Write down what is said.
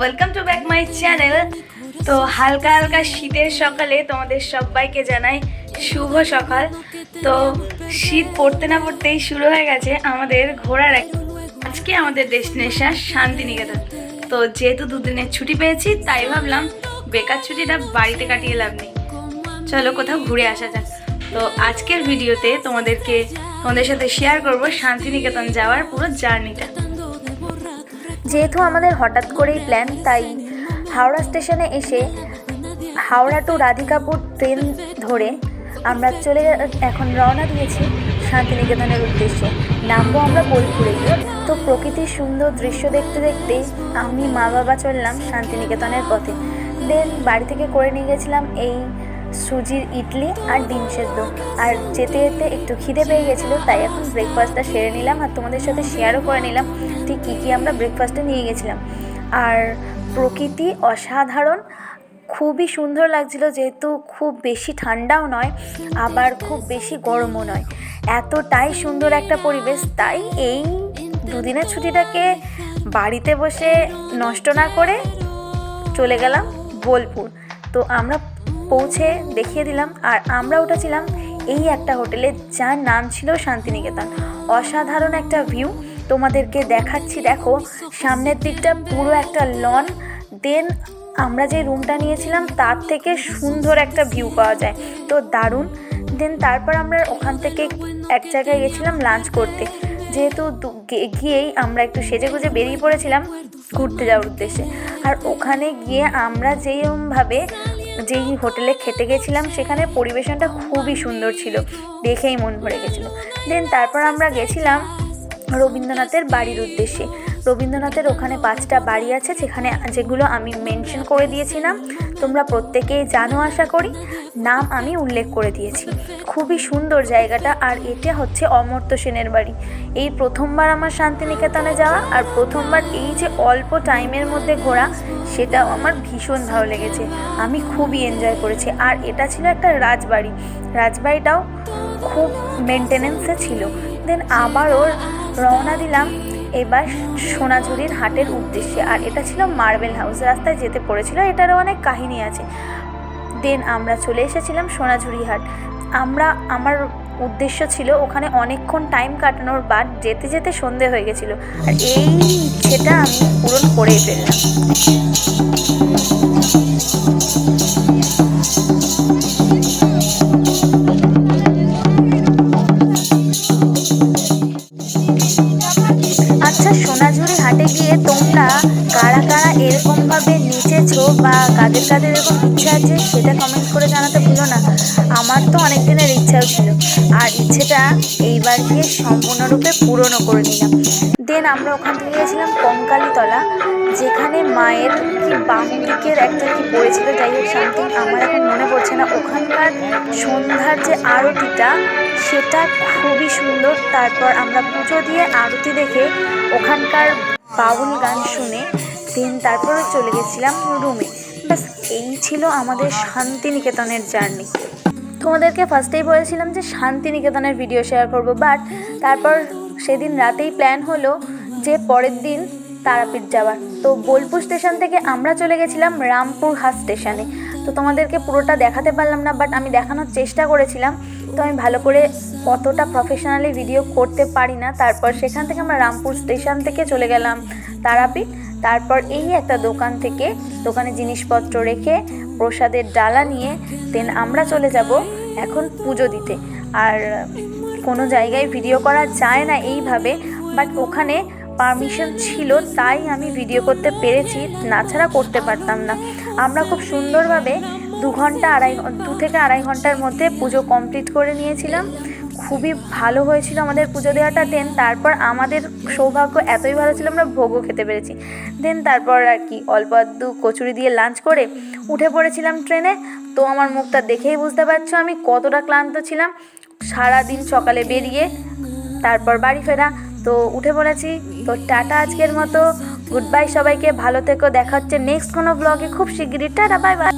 Welcome to back my channel তো হালকা হালকা শীতের সকালে তোমাদের সবাইকে জানাই শুভ সকাল। তো শীত পড়তে না পড়তেই শুরু হয়ে গেছে আমাদের ঘোরার এক আজকে আমাদের ডেস্টিনেশন শান্তিনিকেতন। তো যেহেতু দুদিনের ছুটি পেয়েছি, তাই ভাবলাম বেকার ছুটিটা বাড়িতে কাটিয়ে লাভ নেই। চলো কোথাও ঘুরে আসা যাক। তো আজকের ভিডিওতে তোমাদেরকে তোমাদের সাথে শেয়ার করব শান্তিনিকেতন যাওয়ার পুরো জার্নিটা যেহেতু আমাদের হঠাৎ করেই প্ল্যান তাই হাওড়া স্টেশনে এসে হাওড়া টু রাধিকাপুর ট্রেন ধরে আমরা চলে এখন রওনা দিয়েছি শান্তিনিকেতনের উদ্দেশ্যে। নামবো আমরা বোলপুরে তো প্রকৃতির সুন্দর দৃশ্য দেখতে দেখতে আমি মা বাবা চললাম শান্তিনিকেতনের পথে। দেন বাড়ি থেকে করে নিয়ে গেছিলাম এই সুজির ইডলি আর ডিম সেদ্ধ। আর যেতে যেতে একটু খিদে পেয়ে গেছিল, তাই এখন ব্রেকফাস্টটা সেরে নিলাম আর তোমাদের সাথে শেয়ারও করে নিলাম ঠিক কী কী আমরা ব্রেকফাস্টে নিয়ে গেছিলাম। আর প্রকৃতি অসাধারণ খুবই সুন্দর লাগছিল, যেহেতু খুব বেশি ঠান্ডাও নয়, আবার খুব বেশি গরমও নয়। এতটাই সুন্দর একটা পরিবেশ, তাই এই দুদিনের ছুটিটাকে বাড়িতে বসে নষ্ট না করে চলে গেলাম বোলপুর। তো আমরা পৌঁছে দেখিয়ে দিলাম, আর আমরা উঠেছিলাম এই একটা হোটেলে, যার নাম ছিল শান্তিনিকেতন। অসাধারণ একটা ভিউ, তোমাদেরকে দেখাচ্ছি, দেখো, সামনের দিকটা পুরো একটা লন, দেন আমরা যে রুমটা নিয়েছিলাম, তার থেকে সুন্দর একটা ভিউ পাওয়া যায়। তো দারুণ। দেন তারপর আমরা ওখান থেকে এক জায়গায় গেছিলাম লাঞ্চ করতে। যেহেতু গিয়েই আমরা একটু সেজে গুজে বেরিয়ে পড়েছিলাম ঘুরতে যাওয়ার উদ্দেশ্যে। আর ওখানে গিয়ে আমরা যেইভাবে যেই হোটেলে খেতে গেছিলাম, সেখানে পরিবেশনটা খুবই সুন্দর ছিল। দেখেই মন ভরে গেছিল। দেন তারপর আমরা গেছিলাম রবীন্দ্রনাথের বাড়ির উদ্দেশ্যে। রবীন্দ্রনাথের ওখানে পাঁচটা বাড়ি আছে যেখানে যেগুলো আমি মেনশন করে দিয়েছিলাম। তোমরা প্রত্যেকেই জানো আশা করি। নাম আমি উল্লেখ করে দিয়েছি। খুবই সুন্দর জায়গাটা আর এটা হচ্ছে অমর্ত্য সেনের বাড়ি। এই প্রথমবার আমার শান্তিনিকেতনে যাওয়া আর প্রথমবার এই যে অল্প টাইমের মধ্যে ঘোরা, সেটাও আমার ভীষণ ভালো লেগেছে। আমি খুবই এনজয় করেছি। আর এটা ছিল একটা রাজবাড়ি। রাজবাড়িটাও খুব মেনটেনেন্সে ছিল। দেন আবারও রওনা দিলাম। এবার সোনাঝুরির হাটের উদ্দেশ্যে, আর এটা ছিল মার্বেল হাউস রাস্তায় যেতে পড়েছিল, এটারও অনেক কাহিনী আছে। দেন আমরা চলে এসেছিলাম সোনাঝুরি হাট। আমরা, আমার উদ্দেশ্য ছিল ওখানে অনেকক্ষণ টাইম কাটানোর বাদ যেতে যেতে সন্ধে হয়ে গেছিল। আর এই ইচ্ছেটা আমি পূরণ করেই ফেললাম। কাদের কাদের এরকম ইচ্ছা আছে, সেটা কমেন্ট করে জানাতে ভুলো না। আমার তো অনেক দিনের ইচ্ছাও ছিল। আর ইচ্ছেটা এইবার গিয়ে সম্পূর্ণরূপে পূরণও করে নিলাম দেন আমরা ওখান থেকে গিয়েছিলাম কঙ্কালীতলা, যেখানে মায়ের কি বাম দিকের একটা কি পড়েছিল, যাই হোক সামথিং আমার এখন মনে পড়ছে না। ওখানকার সন্ধ্যার যে আরতিটা, সেটা খুবই সুন্দর। তারপর আমরা পুজো দিয়ে আরতি দেখে ওখানকার বাউল গান শুনে দেন তারপরে চলে গেছিলাম রুমে ব্যাস এই ছিল আমাদের শান্তিনিকেতনের জার্নি। তোমাদেরকে ফার্স্টেই বলেছিলাম যে শান্তিনিকেতনের ভিডিও শেয়ার করব বাট তারপর সেদিন রাতেই প্ল্যান হলো যে পরের দিন তারাপীঠ যাওয়ার। তো বোলপুর স্টেশন থেকে আমরা চলে গেছিলাম রামপুর রামপুরহাট স্টেশনে তো তোমাদেরকে পুরোটা দেখাতে পারলাম না বাট আমি দেখানোর চেষ্টা করেছিলাম। তো আমি ভালো করে অতটা প্রফেশনালি ভিডিও করতে পারি না। তারপর সেখান থেকে আমরা রামপুর স্টেশন থেকে চলে গেলাম তারাপীঠ। তারপর এই একটা দোকান থেকে দোকানে জিনিসপত্র রেখে প্রসাদের ডালা নিয়ে দেন আমরা চলে যাব এখন পুজো দিতে। আর কোনো জায়গায় ভিডিও করা যায় না এইভাবে বাট ওখানে পারমিশন ছিল, তাই আমি ভিডিও করতে পেরেছি না ছাড়া করতে পারতাম না। আমরা খুব সুন্দরভাবে দু ঘণ্টা আড়াই দু থেকে আড়াই ঘণ্টার মধ্যে পুজো কমপ্লিট করে নিয়েছিলাম। খুবই ভালো হয়েছিল আমাদের পুজো দেওয়াটা। দেন তারপর আমাদের সৌভাগ্য এতই ভালো ছিল, আমরা ভোগও খেতে পেরেছি। দেন তারপর আর কি, অল্প আধটু কচুরি দিয়ে লাঞ্চ করে উঠে পড়েছিলাম ট্রেনে তো আমার মুখটা দেখেই বুঝতে পারছ আমি কতটা ক্লান্ত ছিলাম। সারাদিন সকালে বেরিয়ে তারপর বাড়ি ফেরা, তো তো উঠে পড়েছি। তো টাটা আজকের মতো। গুড বাই সবাইকে, ভালো থেকো, দেখা হচ্ছে নেক্সট কোনো ব্লগে খুব শিগগিরই, টাটা বাই বাই